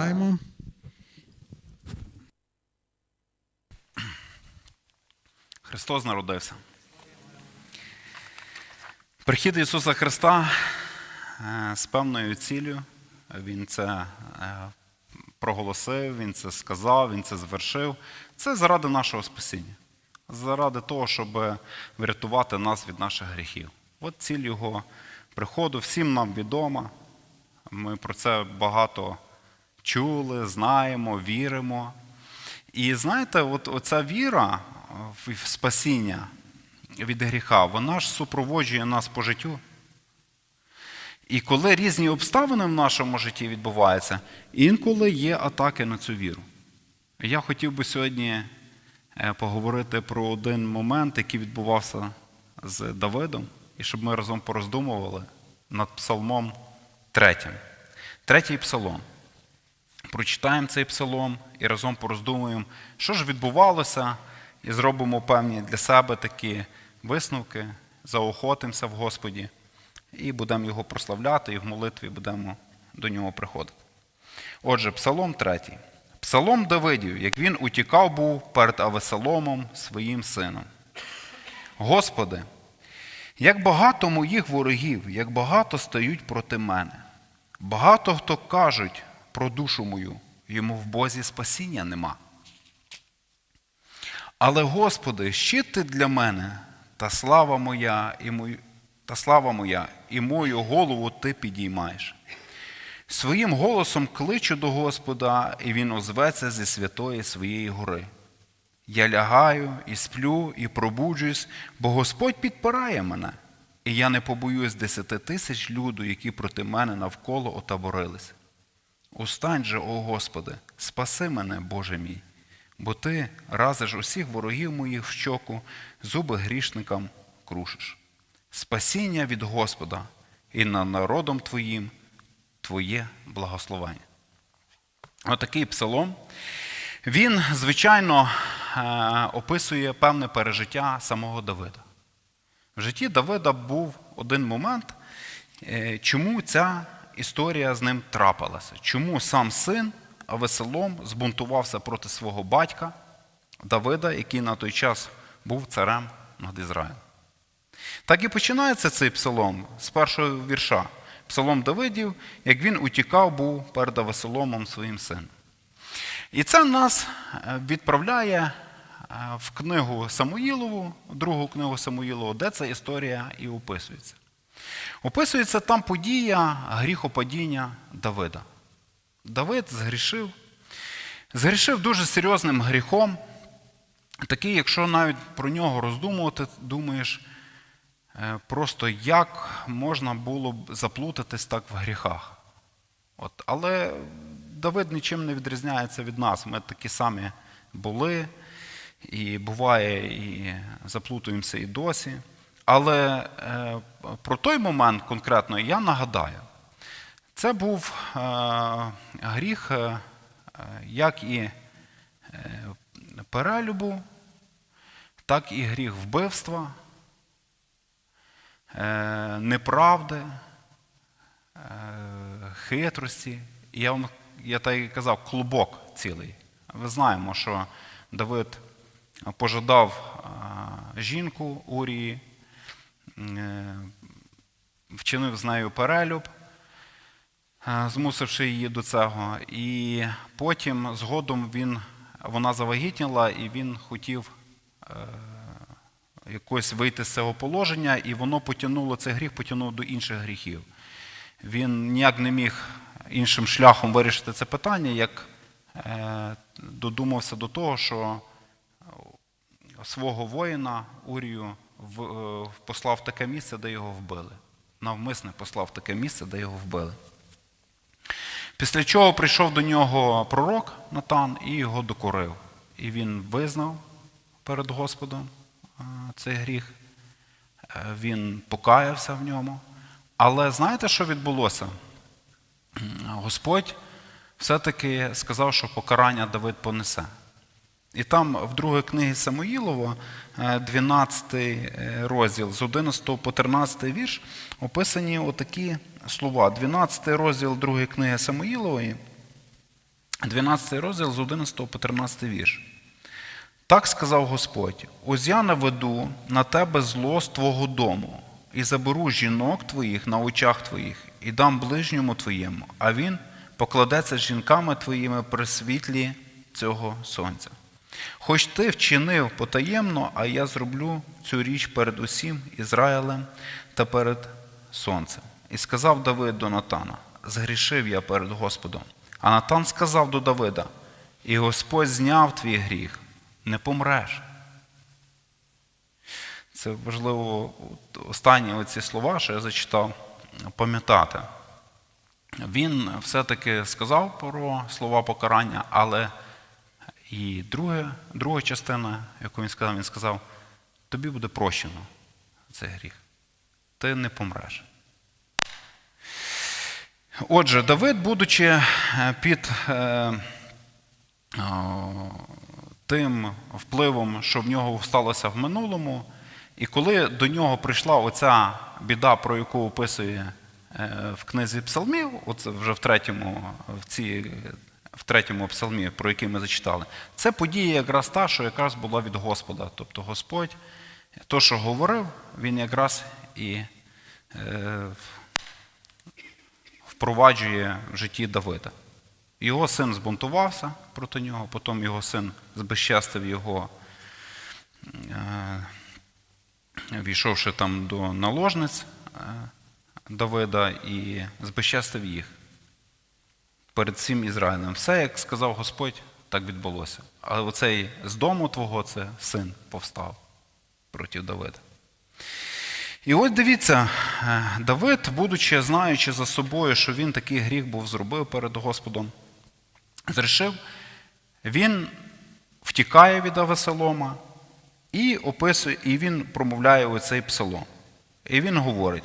Сідаємо. Христос народився. Прихід Ісуса Христа е, з певною ціллю. Він це е, проголосив, Він це сказав, Він це звершив. Це заради нашого спасіння, заради того, щоб врятувати нас від наших гріхів. От ціль Його приходу всім нам відома. Ми про це багато чули, знаємо, віримо. І знаєте, от оця віра в в спасіння від гріха, вона ж супроводжує нас по життю. І коли різні обставини в нашому житті відбуваються, інколи є атаки на цю віру. Я хотів би сьогодні е, поговорити про один момент, який відбувався з Давидом, і щоб ми разом пороздумували над псалмом третім. Третій псалом. Прочитаємо цей псалом і разом пороздумуємо, що ж відбувалося, і зробимо певні для себе такі висновки, заохотимося в Господі, і будемо його прославляти, і в молитві будемо до нього приходити. Отже, Псалом третій. Псалом Давидів, як він утікав був перед Авесоломом своїм сином. Господи, як багато моїх ворогів, як багато стають проти мене. Багато хто кажуть про душу мою, йому в Бозі спасіння нема. Але, Господи, щит ти для мене, та слава моя, і мою, та слава моя, і мою голову ти підіймаєш. Своїм голосом кличу до Господа, і Він озветься зі святої своєї гори. Я лягаю і сплю, і пробуджуюсь, бо Господь підпирає мене, і я не побоюсь десяти тисяч люду, які проти мене навколо отаборились. Устань же, о Господи, спаси мене, Боже мій, бо Ти разиш усіх ворогів моїх в щоку, зуби грішникам крушиш. Спасіння від Господа і над народом Твоїм Твоє благословення. Отакий псалом. Він, звичайно, е, описує певне пережиття самого Давида. В житті Давида був один момент, е, чому ця історія з ним трапилася. Чому сам син Авесолом збунтувався проти свого батька Давида, який на той час був царем над Ізраїлем. Так і починається цей псалом з першого вірша. Псалом Давидів, як він утікав був перед Авесоломом своїм сином. І це нас е, відправляє е, в книгу Самуїлову, другу книгу Самуїлову, де ця історія і описується. Описується там подія гріхопадіння Давида. Давид згрішив, згрішив дуже серйозним гріхом. Такий, якщо навіть про нього роздумувати, думаєш, е, просто як можна було б заплутатись так в гріхах. От. Але Давид нічим не відрізняється від нас. Ми такі самі були, і буває, і заплутуємося і досі. Але е, про той момент конкретно я нагадаю, це був е, гріх, е, як і перелюбу, так і гріх вбивства, неправди, хитрості. Я вам я так і казав, клубок цілий. Ми знаємо, що Давид пожадав жінку Урії, вчинив з нею перелюб, е, змусивши її до цього. І потім згодом він, вона завагітніла, і він хотів якось вийти з цього положення, і воно потягнуло цей гріх, потягнуло до інших гріхів. Він ніяк не міг іншим шляхом вирішити це питання, як е, додумався до того, що свого воїна Урію е, послав таке місце, де його вбили. Навмисне послав таке місце, де його вбили. Після чого прийшов до нього пророк Натан і його докорив. І він визнав перед Господом е, цей гріх, Е, він покаявся в ньому. Але знаєте, що відбулося? Господь все-таки сказав, що покарання Давид понесе. І там в другій книгі Самоїлова, 12 розділ з 11 по 13 вірш, описані отакі слова. 12 розділ другої книги Самоїлової, 12 розділ з 11 по 13 вірш. Так сказав Господь: ось я наведу на тебе зло з твого дому, і заберу жінок твоїх на очах твоїх, і дам ближньому твоєму, а він покладеться з жінками твоїми при світлі цього сонця. Хоч ти вчинив потаємно, а я зроблю цю річ перед усім Ізраїлем та перед сонцем. І сказав Давид до Натана: Згрішив я перед Господом. А Натан сказав до Давида: І Господь зняв твій гріх, не помреш. Це важливо останні оці слова, що я зачитав, пам'ятати. Він все-таки сказав про слова покарання, але і друге, друга частина, яку він сказав, він сказав, тобі буде прощено цей гріх. Ти не помреш. Отже, Давид, будучи е, під е, тим впливом, що в нього сталося в минулому, і коли до нього прийшла оця біда, про яку описує е, в книзі псалмів, оце вже в третьому, в, цій, в третьому псалмі, про який ми зачитали, це подія якраз та, що якраз була від Господа. Тобто Господь, то, що говорив, він якраз і е, впроваджує в житті Давида. Його син збунтувався проти нього, потім його син збезчестив його, е, війшовши там до наложниць е, Давида і збезчестив їх перед всім Ізраїлем. Все, як сказав Господь, так відбулося. Але оцей з дому твого це син повстав проти Давида. І ось дивіться, е, Давид, будучи знаючи за собою, що він такий гріх був зробив перед Господом, зрішив, він втікає від Авесолома і описує, і він промовляє оцей псалом. І він говорить: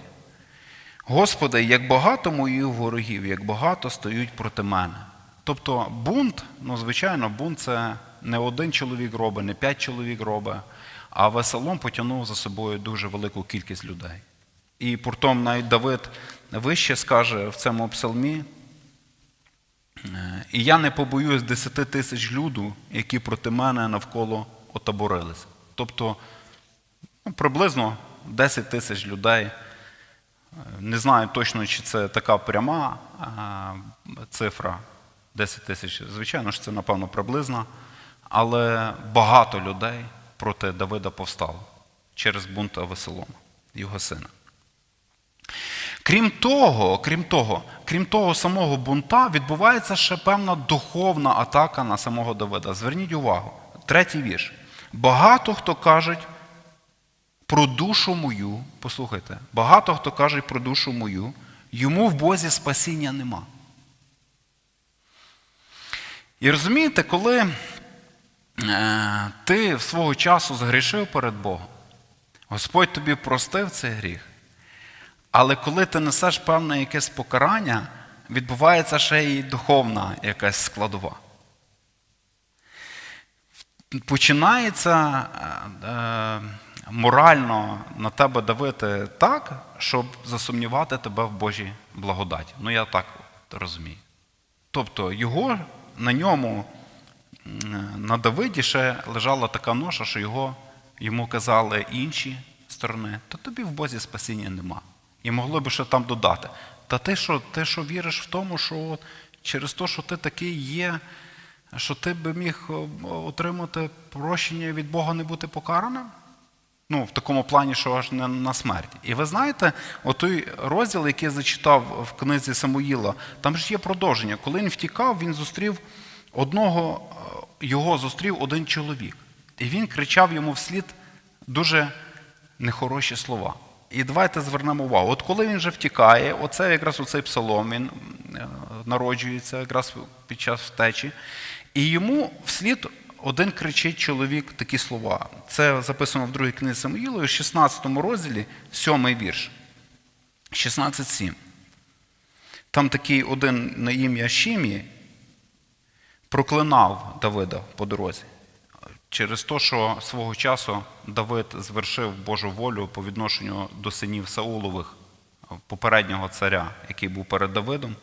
Господи, як багато моїх ворогів, як багато стоють проти мене. Тобто бунт, ну, звичайно, бунт це не один чоловік робить, не п'ять чоловік робить, а Весолом потягнув за собою дуже велику кількість людей. І притом навіть Давид вище скаже в цьому псалмі, і я не побоююсь десяти тисяч люду, які проти мене навколо отаборилися. Тобто ну, приблизно 10 тисяч людей. Не знаю точно, чи це така пряма цифра 10 тисяч. Звичайно ж, це, напевно, приблизна, але багато людей проти Давида повстало через бунт Авесолома, його сина. Крім того, крім того, крім того самого бунта, відбувається ще певна духовна атака на самого Давида. Зверніть увагу, третій вірш. Багато хто кажуть про душу мою, послухайте, багато хто каже про душу мою, йому в Бозі спасіння нема. І розумієте, коли е, ти свого часу згрішив перед Богом, Господь тобі простив цей гріх. Але коли ти несеш певне якесь покарання, відбувається ще й духовна якась складова. Починається е, морально на тебе давити так, щоб засумнівати тебе в Божій благодаті. Ну, я так розумію. Тобто його на ньому, на Давиді ще лежала така ноша, що його, йому казали інші сторони, то тобі в Бозі спасіння нема. І могли б ще там додати. Та ти що, ти що віриш в тому, що через те, що ти такий є, що ти би міг отримати прощення від Бога не бути покараним? Ну, в такому плані, що аж не на смерть. І ви знаєте, отой розділ, який я зачитав в книзі Самуїла, там ж є продовження. Коли він втікав, він зустрів одного, його зустрів один чоловік. І він кричав йому вслід дуже нехороші слова. І давайте звернемо увагу. От коли він вже втікає, оце якраз оцей псалом він народжується якраз під час втечі, і йому вслід один кричить чоловік такі слова. Це записано в другій книзі Самуїлові, в 16 розділі, 7 вірш. 16.7. Там такий один на ім'я Шім'ї проклинав Давида по дорозі. Через те, що свого часу Давид звершив Божу волю по відношенню до синів Саулових, попереднього царя, який був перед Давидом,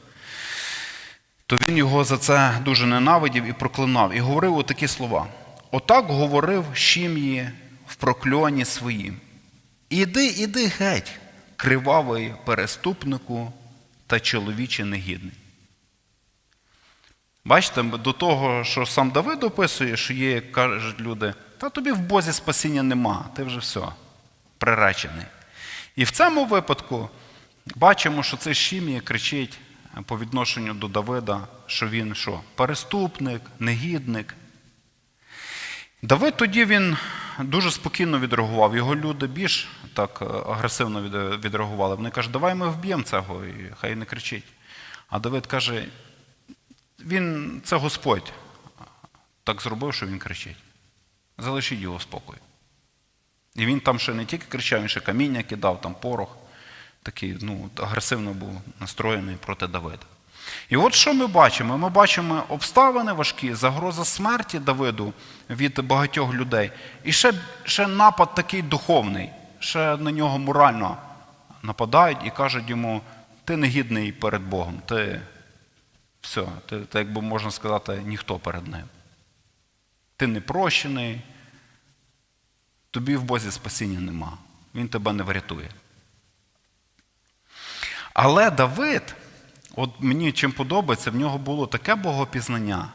то він його за це дуже ненавидів і проклинав, і говорив отакі слова. Отак говорив Шім'ї в прокльоні своїм. Іди, іди геть, кривавий переступнику та чоловіче негідний. Бачите, до того, що сам Давид описує, що є, як кажуть люди, та тобі в Бозі спасіння нема, ти вже все, приречений. І в цьому випадку бачимо, що цей Шім'я кричить по відношенню до Давида, що він що? Переступник, негідник. Давид тоді він дуже спокійно відреагував. Його люди більш так е, агресивно відреагували. Вони кажуть, давай ми вб'ємо цього, і хай не кричить. А Давид каже, він це Господь так зробив, що він кричить. Залишіть його в спокою. І він там ще не тільки кричав, він ще каміння кидав, там порох. Такий ну, агресивно був настроєний проти Давида. І от що ми бачимо? Ми бачимо обставини важкі, загроза смерті Давиду від багатьох людей. І ще, ще напад такий духовний, ще на нього морально нападають і кажуть йому, ти негідний перед Богом, ти все, ти, ти, як би можна сказати, ніхто перед ним. Ти не прощений, тобі в Бозі спасіння нема. Він тебе не врятує. Але Давид, от мені чим подобається, в нього було таке богопізнання.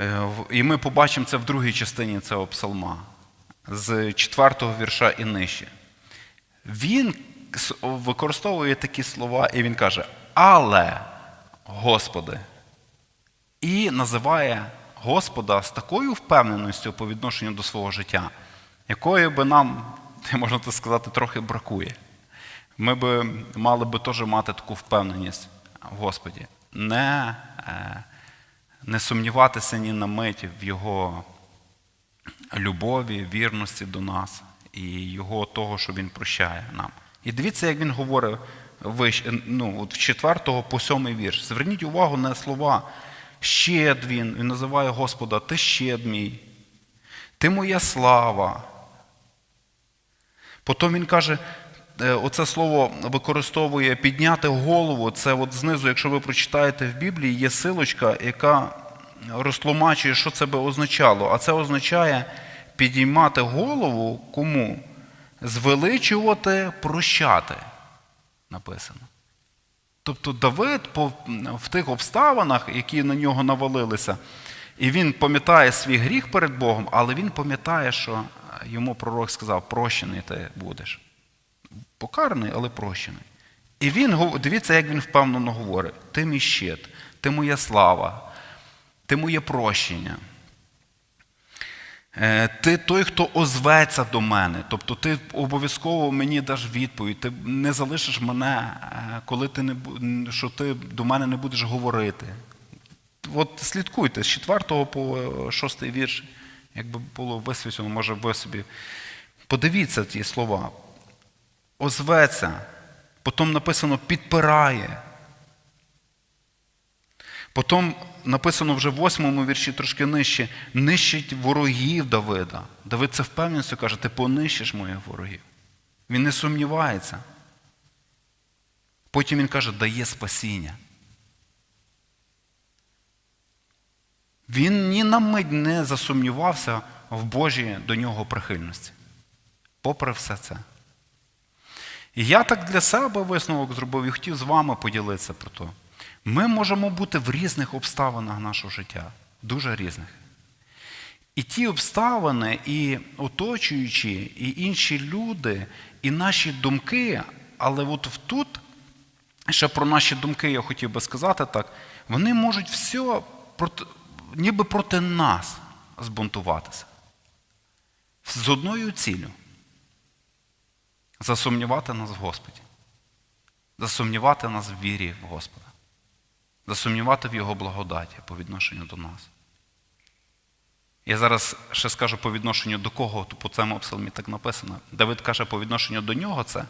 Е, І ми побачимо це в другій частині цього псалма, з четвертого вірша і нижче. Він використовує такі слова, і він каже: Але, Господи, і називає Господа з такою впевненістю по відношенню до свого життя, якої би нам, можна так сказати, трохи бракує. Ми би мали би теж мати таку впевненість в Господі, не, е, не сумніватися ні на мить в Його любові, вірності до нас і Його того, що Він прощає нам. І дивіться, як він говорить вищ- ну, от в 4 по 7 вірш. Зверніть увагу на слова щед він, він називає Господа, ти щед мій, ти моя слава. Потім він каже, оце слово використовує підняти голову. Це от знизу, якщо ви прочитаєте в Біблії, є силочка, яка розтлумачує, що це би означало. А це означає підіймати голову кому? Звеличувати, прощати. Написано. Тобто Давид в тих обставинах, які на нього навалилися, і він пам'ятає свій гріх перед Богом, але він пам'ятає, що йому пророк сказав, прощений ти будеш. Покараний, але прощений. І він, дивіться, як він впевнено говорить: ти мій щит, ти моя слава, ти моє прощення. Е, Ти той, хто озветься до мене, тобто ти обов'язково мені даш відповідь, ти не залишиш мене, е, коли ти не що ти до мене не будеш говорити. От слідкуйте з 4 по 6 вірш, якби було висвітлено, може ви собі. Подивіться ці слова. Озветься, потім написано підпирає. Потім написано вже в восьмому вірші трошки нижче, нищить ворогів Давида. Давид це впевненістю каже, ти понищиш моїх ворогів. Він не сумнівається. Потім він каже, дає спасіння. Він ні на мить не засумнівався в Божій до нього прихильності. Попри все це. І я так для себе висновок зробив і хотів з вами поділитися про те. Ми можемо бути в різних обставинах нашого життя, дуже різних. І ті обставини, і оточуючі, і інші люди, і наші думки, але от тут, ще про наші думки я хотів би сказати так, вони можуть все проти, ніби проти нас збунтуватися. З одною ціллю. Засумнівати нас в Господі. Засумнівати нас в вірі в Господа. Засумнівати в Його благодаті по відношенню до нас. Я зараз ще скажу по відношенню до кого, то по цьому псалмі так написано. Давид каже по відношенню до нього це.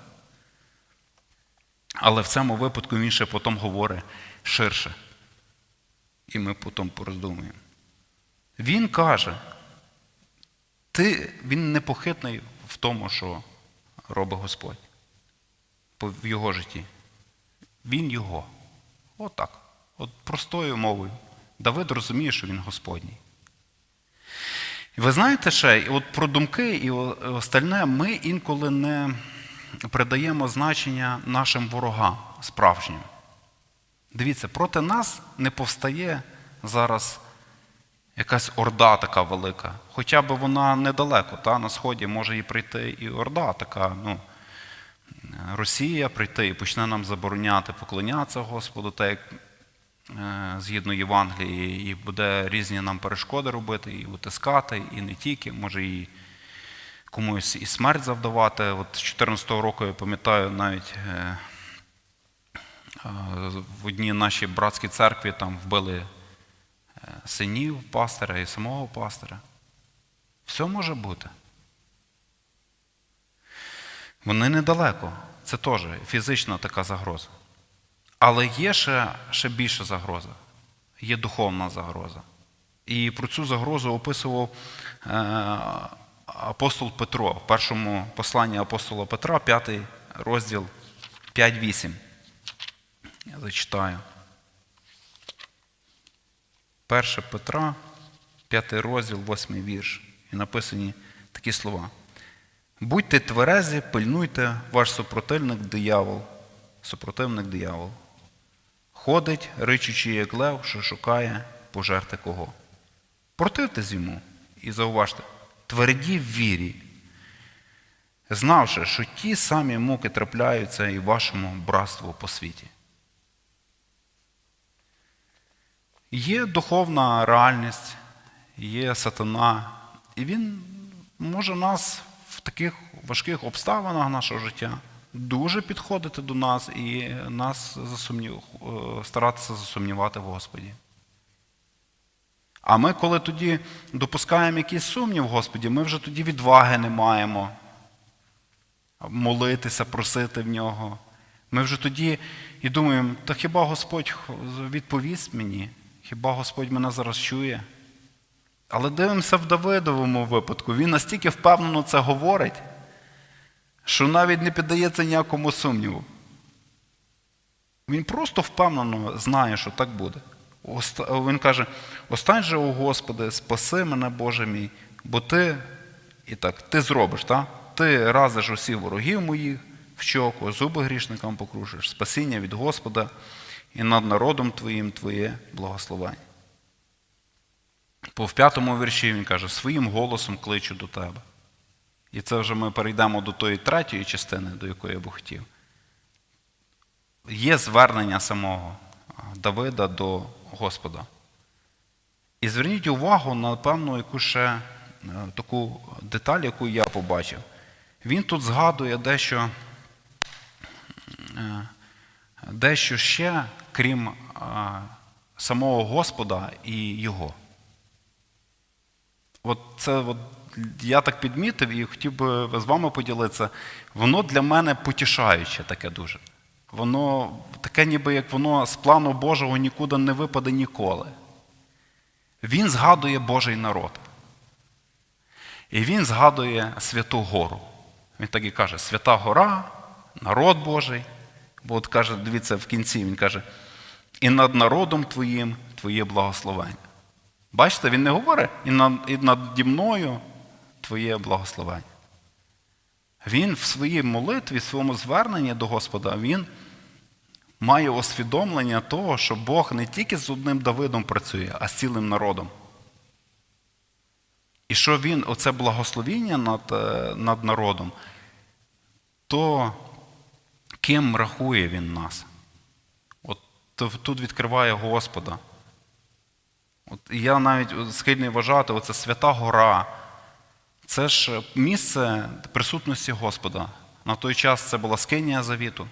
Але в цьому випадку він ще потім говорить ширше. І ми потім пороздумуємо. Він каже, ти, він непохитний в тому, що робить Господь в його житті. Він його. Отак. От простою мовою. Давид розуміє, що він Господній. Ви знаєте ще, от про думки і остальне ми інколи не придаємо значення нашим ворогам справжнім. Дивіться, проти нас не повстає зараз якась орда така велика. Хоча б вона недалеко, та, на сході може і прийти і орда така, ну, Росія прийти і почне нам забороняти поклонятися Господу, так як е, згідно Євангелії, і буде різні нам перешкоди робити, і утискати, і не тільки, може і комусь і смерть завдавати. От з 14-го року я пам'ятаю навіть. е, е, В одній нашій братській церкві там вбили синів пастиря і самого пастиря. Все може бути. Вони недалеко. Це теж фізична така загроза. Але є ще, ще більша загроза. Є духовна загроза. І про цю загрозу описував е, апостол Петро в першому посланні апостола Петра, п'ятий розділ 5-8. Я зачитаю. 1 Петра, 5 розділ, 8 вірш. І написані такі слова. Будьте тверезі, пильнуйте, ваш супротивник диявол, супротивник диявол. Ходить, ричучи, як лев, що шукає пожерти кого. Противтесь йому і зауважте, тверді в вірі, знавши, що ті самі муки трапляються і вашому братству по світі. Є духовна реальність, є сатана, і він може нас в таких важких обставинах нашого життя дуже підходити до нас і нас засумнів... е, старатися засумнівати в Господі. А ми, коли тоді допускаємо якийсь сумнів Господі, ми вже тоді відваги не маємо молитися, просити в нього. Ми вже тоді і думаємо, та хіба Господь відповість мені? Хіба Господь мене зараз чує? Але дивимося в Давидовому випадку. Він настільки впевнено це говорить, що навіть не піддається ніякому сумніву. Він просто впевнено знає, що так буде. Він каже: Остань же, о Господи, спаси мене, Боже мій, бо ти і так, ти зробиш, так? ти разиш усіх ворогів моїх в щоку, зуби грішникам покрушиш, спасіння від Господа і над народом Твоїм Твоє благословення. По в п'ятому вірші він каже, своїм голосом кличу до тебе. І це вже ми перейдемо до тої третьої частини, до якої я би хотів. Є звернення самого Давида до Господа. І зверніть увагу на певну яку ще е, таку деталь, яку я побачив. Він тут згадує дещо, е, дещо ще, крім самого Господа і Його. От це от я так підмітив і хотів би з вами поділитися. Воно для мене потішаюче таке дуже. Воно таке, ніби як воно з плану Божого нікуди не випаде ніколи. Він згадує Божий народ. І він згадує Святу Гору. Він так і каже: Свята Гора, народ Божий. Бо от каже, дивіться, в кінці він каже, і над народом твоїм твоє благословення. Бачите, він не говорить і над, і наді мною твоє благословення. Він в своїй молитві, в своєму зверненні до Господа, він має усвідомлення того, що Бог не тільки з одним Давидом працює, а з цілим народом. І що він, оце благословіння над, е, над народом, то ким рахує він нас? От тут відкриває Господа. От я навіть схильний вважати, оце свята гора. Це ж місце присутності Господа. На той час це була скинія завіту.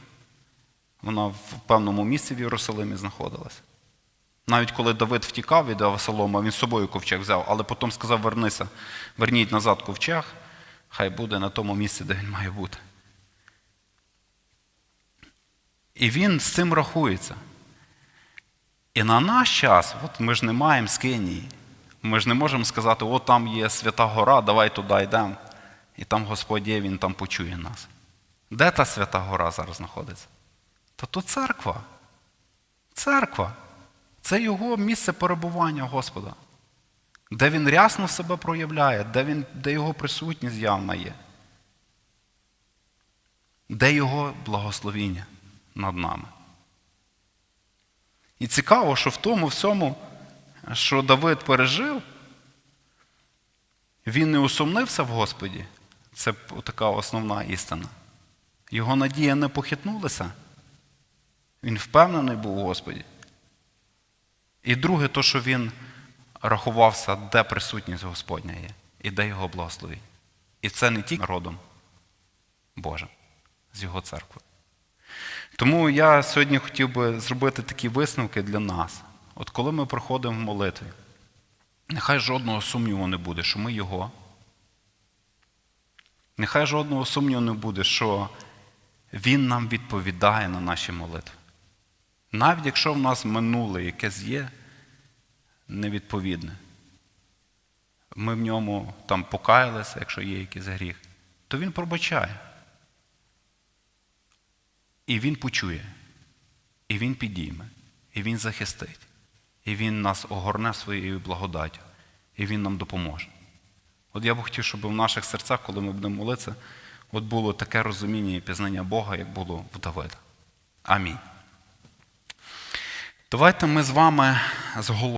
Вона в певному місці в Єрусалимі знаходилась. Навіть коли Давид втікав від Авесолома, він з собою ковчег взяв, але потім сказав: вернися, верніть назад ковчег, хай буде на тому місці, де він має бути. І він з цим рахується. І на наш час, от ми ж не маємо скинії. Ми ж не можемо сказати, от там є свята гора, давай туди йдемо. І там Господь є, Він там почує нас. Де та свята гора зараз знаходиться? Та то церква. Церква. Це його місце перебування Господа, де він рясно себе проявляє, де, він, де його присутність явна є, де його благословіння над нами. І цікаво, що в тому всьому, що Давид пережив, він не усумнився в Господі. Це така основна істина. Його надія не похитнулася. Він впевнений був у Господі. І друге, то, що він рахувався, де присутність Господня є, і де його благословіння. І це не тільки народом Божим з його церкви. Тому я сьогодні хотів би зробити такі висновки для нас. От коли ми проходимо в молитві, нехай жодного сумніву не буде, що ми Його. Нехай жодного сумніву не буде, що Він нам відповідає на наші молитви. Навіть якщо в нас минуле якесь є невідповідне, ми в ньому там покаялися, якщо є якийсь гріх, то Він пробачає. І Він почує, і Він підійме, і Він захистить, і Він нас огорне своєю благодаттю, і Він нам допоможе. От я б хотів, щоб в наших серцях, коли ми будемо молитися, от було таке розуміння і пізнання Бога, як було в Давида. Амінь. Давайте ми з вами з головою.